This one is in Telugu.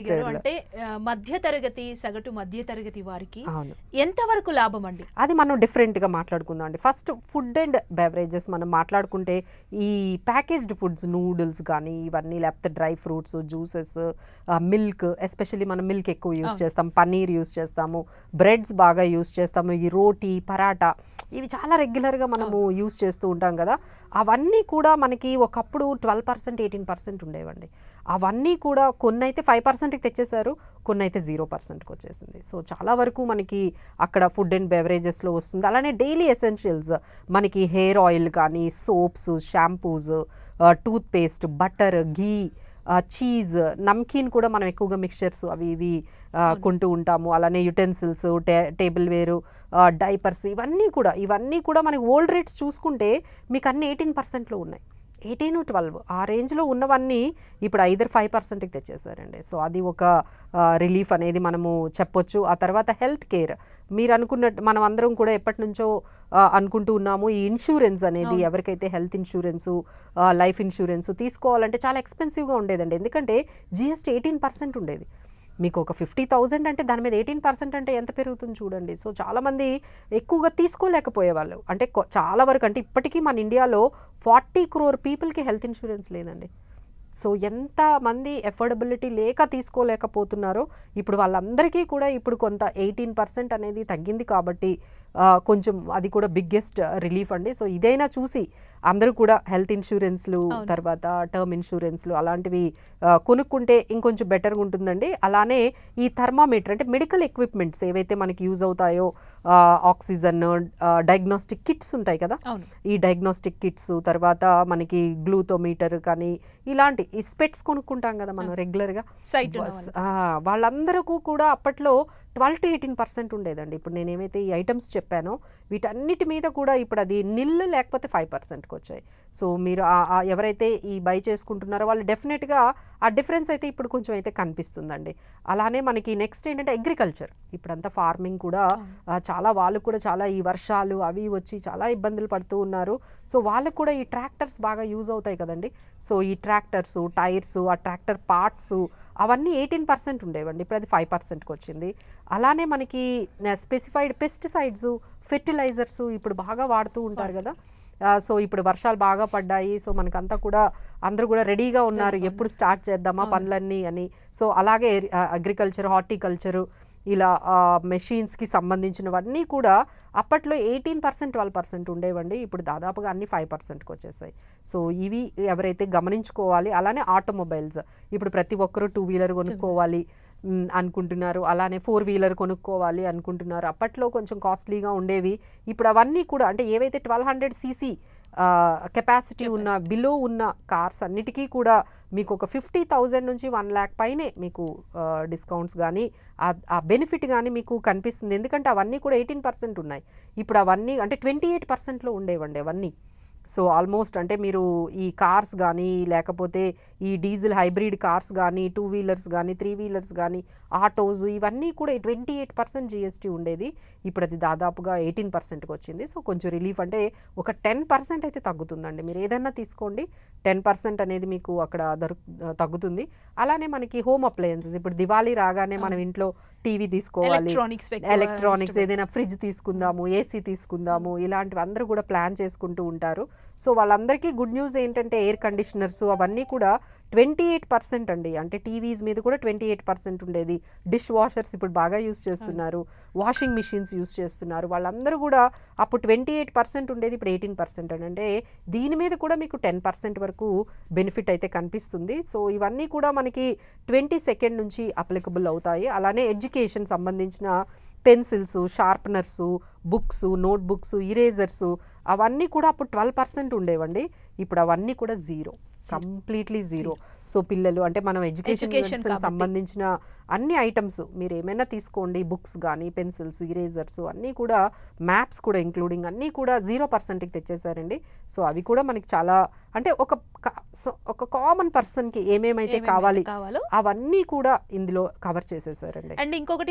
అంటే మధ్య తరగతి సగటు మధ్య తరగతి వారికి అవును. ఎంతవరకు లాభం అండి? అది మనం డిఫరెంట్గా మాట్లాడుకుందాం అండి. ఫస్ట్ ఫుడ్ అండ్ బెవరేజెస్ మనం మాట్లాడుకుంటే ఈ ప్యాకేజ్డ్ ఫుడ్స్ నూడిల్స్ కానీ ఇవన్నీ లేకపోతే dry fruits juices milk especially మనం మిల్క్ ఎక్కువ యూస్. చేస్తాం. పన్నీర్ యూస్ చేస్తాము. బ్రెడ్స్ బాగా యూస్ చేస్తాము. ఈ రోటీ పరాటా ఇవి చాలా రెగ్యులర్గా మనము యూస్ చేస్తూ ఉంటాం కదా. అవన్నీ కూడా మనకి ఒకప్పుడు ట్వెల్వ్ పర్సెంట్ ఎయిటీన్ పర్సెంట్ ఉండేవండి. అవన్నీ కూడా కొన్ని అయితే ఫైవ్ పర్సెంట్కి తెచ్చేశారు కొన్ని అయితే జీరో పర్సెంట్కి వచ్చేసింది. సో చాలా వరకు మనకి అక్కడ ఫుడ్ అండ్ బెవరేజెస్లో వస్తుంది. అలానే డైలీ ఎసెన్షియల్స్ మనకి హెయిర్ ఆయిల్ కానీ soaps shampoos toothpaste butter ghee cheese namkeen కూడా మనం ఎక్కువగా మిక్చర్స్ అవి ఇవి కొంటూ ఉంటాము. అలానే యుటెన్సిల్స్ టే టేబుల్ వేరు డైపర్స్ ఇవన్నీ కూడా ఇవన్నీ కూడా మనకి ఓల్డ్ రేట్స్ చూసుకుంటే మీకు అన్ని ఎయిటీన్ పర్సెంట్లో ఉన్నాయి. ఎయిటీన్ ట్వెల్వ్ ఆ రేంజ్లో ఉన్నవన్నీ ఇప్పుడు ఐదర్ ఫైవ్ పర్సెంట్కి తెచ్చేసారండి. సో అది ఒక రిలీఫ్ అనేది మనము చెప్పొచ్చు. ఆ తర్వాత హెల్త్ కేర్. మీరు అనుకున్నట్టు మనం అందరం కూడా ఎప్పటి నుంచో అనుకుంటూ ఉన్నాము. ఈ ఇన్సూరెన్స్ అనేది. ఎవరికైతే హెల్త్ ఇన్సూరెన్సు లైఫ్ ఇన్సూరెన్స్ తీసుకోవాలంటే చాలా ఎక్స్పెన్సివ్గా ఉండేదండి. ఎందుకంటే జిఎస్టీ ఎయిటీన్ పర్సెంట్ ఉండేది. మీకు ఒక ఫిఫ్టీ థౌజండ్ అంటే దాని మీద ఎయిటీన్ పర్సెంట్ అంటే ఎంత పెరుగుతుంది చూడండి. సో చాలామంది ఎక్కువగా తీసుకోలేకపోయేవాళ్ళు. అంటే చాలా వరకు అంటే ఇప్పటికీ మన ఇండియాలో ఫార్టీ క్రోర్ పీపుల్కి హెల్త్ ఇన్సూరెన్స్ లేదండి. సో ఎంత మంది ఎఫోర్డబిలిటీ లేక తీసుకోలేకపోతున్నారో ఇప్పుడు వాళ్ళందరికీ కూడా ఇప్పుడు కొంత ఎయిటీన్ పర్సెంట్ అనేది తగ్గింది కాబట్టి కొంచెం అది కూడా బిగ్గెస్ట్ రిలీఫ్ అండి. సో ఇదైనా చూసి అందరూ కూడా హెల్త్ ఇన్సూరెన్స్లు. తర్వాత టర్మ్ ఇన్సూరెన్స్లు అలాంటివి కొనుక్కుంటే ఇంకొంచెం బెటర్గా ఉంటుందండి. అలానే ఈ థర్మామీటర్ అంటే మెడికల్ ఎక్విప్మెంట్స్ ఏవైతే మనకి యూజ్ అవుతాయో ఆక్సిజన్ డయాగ్నోస్టిక్ కిట్స్ ఉంటాయి కదా? ఈ డయాగ్నోస్టిక్ కిట్స్ తర్వాత మనకి గ్లూతోమీటర్ కానీ ఇలాంటి ఈ స్పెట్స్ కొనుక్కుంటాం కదా మనం రెగ్యులర్గా వాళ్ళందరికీ కూడా అప్పట్లో ట్వెల్వ్ టు ఎయిటీన్ పర్సెంట్ ఉండేదండి. ఇప్పుడు నేను ఏమైతే ఈ ఐటమ్స్ చెప్పానో. వీటన్నిటి మీద కూడా ఇప్పుడు అది నిల్లు లేకపోతే ఫైవ్ పర్సెంట్కి వచ్చాయి. సో మీరు ఎవరైతే ఈ బై చేసుకుంటున్నారో వాళ్ళు డెఫినెట్గా ఆ డిఫరెన్స్ అయితే ఇప్పుడు కొంచెం అయితే కనిపిస్తుందండి. అలానే మనకి నెక్స్ట్ ఏంటంటే అగ్రికల్చర్ ఇప్పుడంతా ఫార్మింగ్ కూడా చాలా వాళ్ళు కూడా చాలా ఈ వర్షాలు అవి వచ్చి చాలా ఇబ్బందులు పడుతూ ఉన్నారు. సో వాళ్ళకు కూడా ఈ ట్రాక్టర్స్ బాగా యూజ్ అవుతాయి కదండి. సో ఈ ట్రాక్టర్స్ టైర్స్ ఆ ట్రాక్టర్ పార్ట్స్ అవన్నీ ఎయిటీన్ పర్సెంట్ ఉండేవండి. ఇప్పుడు అది ఫైవ్ పర్సెంట్కి వచ్చింది. అలానే మనకి స్పెసిఫైడ్ పెస్టిసైడ్స్ ఫెర్టిలైజర్స్ ఇప్పుడు బాగా వాడుతూ ఉంటారు కదా. సో ఇప్పుడు వర్షాలు బాగా పడ్డాయి. సో మనకంతా కూడా అందరూ కూడా రెడీగా ఉన్నారు. ఎప్పుడు స్టార్ట్ చేద్దామా. పనులన్నీ అని. సో అలాగే అగ్రికల్చర్ హార్టికల్చర్ ఇలా మెషిన్స్కి సంబంధించినవన్నీ కూడా అప్పట్లో ఎయిటీన్ పర్సెంట్ ట్వెల్వ్ పర్సెంట్ ఉండేవండి. ఇప్పుడు దాదాపుగా అన్ని ఫైవ్ పర్సెంట్కి వచ్చేసాయి. సో ఇవి ఎవరైతే గమనించుకోవాలి అలానే ఆటోమొబైల్స్ ఇప్పుడు ప్రతి ఒక్కరూ టూ వీలర్ కొనుక్కోవాలి అనుకుంటున్నారు. అలానే ఫోర్ వీలర్ కొనుక్కోవాలి అనుకుంటున్నారు. అప్పట్లో కొంచెం కాస్ట్లీగా ఉండేవి. ఇప్పుడు అవన్నీ కూడా అంటే ఏవైతే ట్వెల్వ్ హండ్రెడ్ సీసీ కెపాసిటీ ఉన్న బిలో ఉన్న కార్స్ అన్నిటికీ కూడా మీకు ఒక ఫిఫ్టీ థౌజండ్ నుంచి వన్ ల్యాక్ పైనే మీకు డిస్కౌంట్స్ కానీ ఆ బెనిఫిట్ కానీ మీకు కనిపిస్తుంది. ఎందుకంటే అవన్నీ కూడా ఎయిటీన్ పర్సెంట్ ఉన్నాయి. ఇప్పుడు అవన్నీ అంటే ట్వంటీ ఎయిట్ పర్సెంట్లో ఉండేవండి అవన్నీ. సో ఆల్మోస్ట్ అంటే మీరు ఈ కార్స్ కానీ లేకపోతే ఈ డీజిల్ హైబ్రిడ్ కార్స్ కానీ టూ వీలర్స్ కానీ త్రీ వీలర్స్ కానీ ఆటోస్ ఇవన్నీ కూడా ట్వంటీ ఎయిట్ పర్సెంట్ జిఎస్టీ ఉండేది. ఇప్పుడు అది దాదాపుగా ఎయిటీన్ పర్సెంట్కి వచ్చింది. సో కొంచెం రిలీఫ్ అంటే ఒక టెన్ పర్సెంట్ అయితే తగ్గుతుందండి. మీరు ఏదైనా తీసుకోండి. టెన్ పర్సెంట్ అనేది మీకు అక్కడ దొరుకు తగ్గుతుంది. అలానే మనకి హోమ్ అప్లయన్సెస్. ఇప్పుడు దివాళీ రాగానే మనం ఇంట్లో టీవీ తీసుకోవాలి. ఎలక్ట్రానిక్స్ ఏదైనా ఫ్రిడ్జ్ తీసుకుందాము ఏసీ తీసుకుందాము ఇలాంటివి అందరూ కూడా ప్లాన్ చేసుకుంటూ ఉంటారు. సో వాళ్ళందరికీ గుడ్ న్యూస్ ఏంటంటే ఎయిర్ కండిషనర్స్ అవన్నీ కూడా ట్వంటీ ఎయిట్ పర్సెంట్ అండి. అంటే టీవీస్ మీద కూడా ట్వంటీ ఎయిట్ పర్సెంట్ ఉండేది. డిష్ వాషర్స్ ఇప్పుడు బాగా యూస్ చేస్తున్నారు. వాషింగ్ మిషన్స్ యూస్ చేస్తున్నారు. వాళ్ళందరూ కూడా అప్పుడు ట్వంటీ ఎయిట్ పర్సెంట్ ఉండేది ఇప్పుడు ఎయిటీన్ పర్సెంట్ అండి అంటే దీని మీద కూడా మీకు టెన్ పర్సెంట్ వరకు బెనిఫిట్ అయితే కనిపిస్తుంది. సో ఇవన్నీ కూడా మనకి ట్వంటీ సెకండ్ నుంచి అప్లికబుల్ అవుతాయి. అలానే ఎడ్యుకేషన్ సంబంధించిన pencils sharpeners books notebooks erasers అవన్నీ కూడా అప్పుడు ట్వెల్వ్ పర్సెంట్ ఉండేవండి. ఇప్పుడు అవన్నీ కూడా జీరో. కంప్లీట్లీ జీరో సో పిల్లలు అంటే మనం ఎడ్యుకేషన్. సంబంధించిన అన్ని ఐటమ్స్ మీరు ఏమైనా తీసుకోండి. బుక్స్ కానీ పెన్సిల్స్ ఇరేజర్స్ అన్నీ కూడా మ్యాప్స్ కూడా ఇంక్లూడింగ్ అన్నీ కూడా జీరో పర్సెంట్కి తెచ్చేసారండి. సో అవి కూడా మనకి చాలా అంటే ఒక ఒక కామన్ పర్సన్కి ఏమేమైతే కావాలో అవన్నీ కూడా ఇందులో కవర్ చేసేసారండి. అండ్ ఇంకొకటి